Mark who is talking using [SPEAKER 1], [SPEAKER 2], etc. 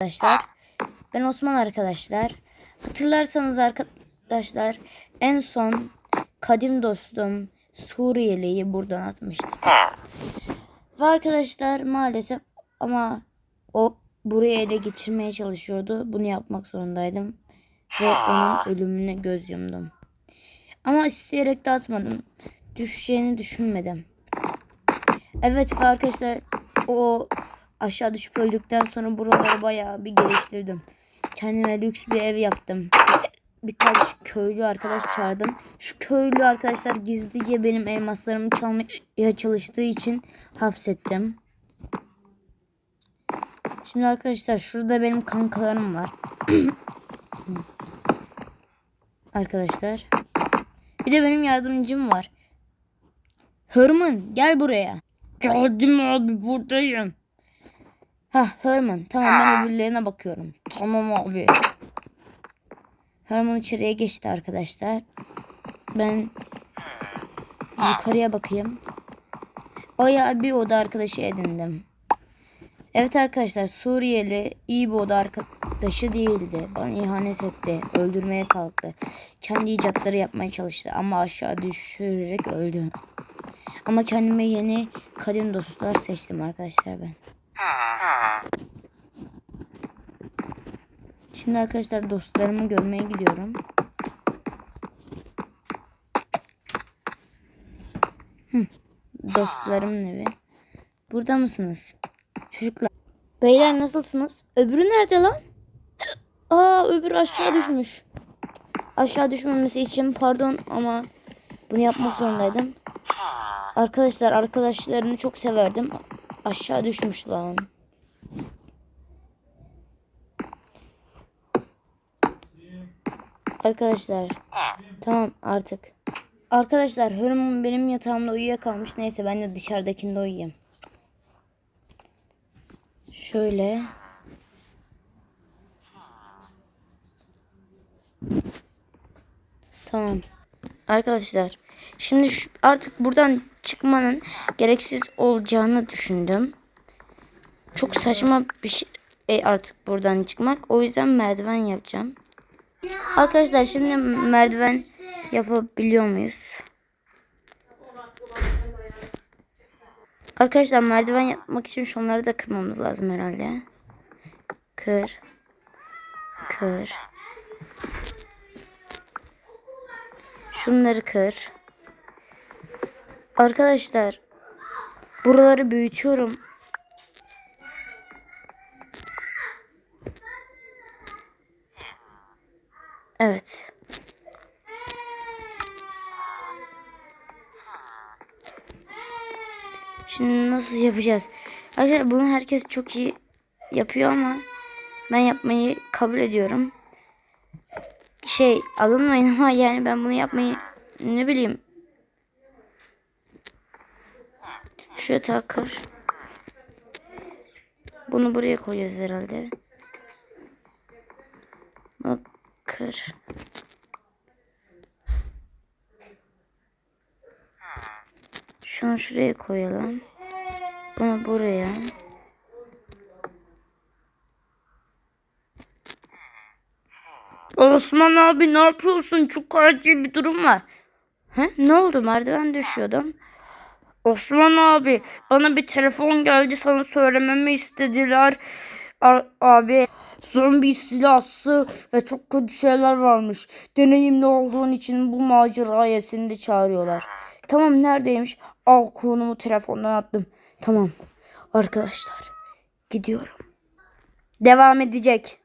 [SPEAKER 1] arkadaşlar. Ben Osman arkadaşlar. Hatırlarsanız arkadaşlar en son kadim dostum Suriyeli'yi buradan atmıştım. Ve arkadaşlar maalesef ama o buraya ele geçirmeye çalışıyordu. Bunu yapmak zorundaydım. Ve onun ölümüne göz yumdum. Ama isteyerek de atmadım. Düşeceğini düşünmedim. Evet ve arkadaşlar o aşağı düşüp öldükten sonra buraları bayağı bir geliştirdim. Kendime lüks bir ev yaptım. Birkaç köylü arkadaş çağırdım. Şu köylü arkadaşlar gizlice benim elmaslarımı çalmaya çalıştığı için hapsettim. Şimdi arkadaşlar şurada benim kankalarım var. arkadaşlar. Bir de benim yardımcım var. Herman gel buraya. Geldim abi buradayım. Ha Herman tamam ben öbürlerine bakıyorum. Tamam abi. Herman içeriye geçti arkadaşlar. Ben yukarıya bakayım. Baya bir oda arkadaşı edindim. Evet arkadaşlar Suriyeli iyi bir oda arkadaşı değildi. Bana ihanet etti. Öldürmeye kalktı. Kendi icatları yapmaya çalıştı ama aşağı düşürerek öldü. Ama kendime yeni kadim dostlar seçtim arkadaşlar ben. Şimdi arkadaşlar dostlarımı görmeye gidiyorum. Hı, dostlarımın evi. Burada mısınız? Çocuklar. Beyler nasılsınız? Öbürü nerede lan? Aa öbürü aşağı düşmüş. Aşağı düşmemesi için pardon ama bunu yapmak zorundaydım. Arkadaşlar arkadaşlarını çok severdim. Aşağı düşmüş lan. Arkadaşlar tamam artık. Arkadaşlar Hürüm benim yatağımda uyuyakalmış. Neyse ben de dışarıdakinde uyuyayım. Şöyle. Tamam. Arkadaşlar şimdi şu, artık buradan çıkmanın gereksiz olacağını düşündüm. Çok saçma bir şey e, artık buradan çıkmak. O yüzden merdiven yapacağım. Arkadaşlar şimdi merdiven yapabiliyor muyuz? Arkadaşlar merdiven yapmak için şunları da kırmamız lazım herhalde. Kır. Kır. Şunları kır. Arkadaşlar buraları büyütüyorum. Evet. Şimdi nasıl yapacağız? Arkadaşlar bunu herkes çok iyi yapıyor ama ben yapmayı kabul ediyorum. Şey alınmayın ama yani ben bunu yapmayı ne bileyim. Şu takır. Bunu buraya koyacağız herhalde. Bak kır. Şunu şuraya koyalım. Bunu buraya. Osman abi ne yapıyorsun? Çok acil bir durum var. He? Ne oldu? Merdiven düşüyordum. Osman abi bana bir telefon geldi sana söylememi istediler. A- abi zombi istilası ve çok kötü şeyler varmış. Deneyimli olduğun için bu maceraya seni de çağırıyorlar. Tamam neredeymiş? Al konumu telefondan attım. Tamam arkadaşlar gidiyorum. Devam edecek.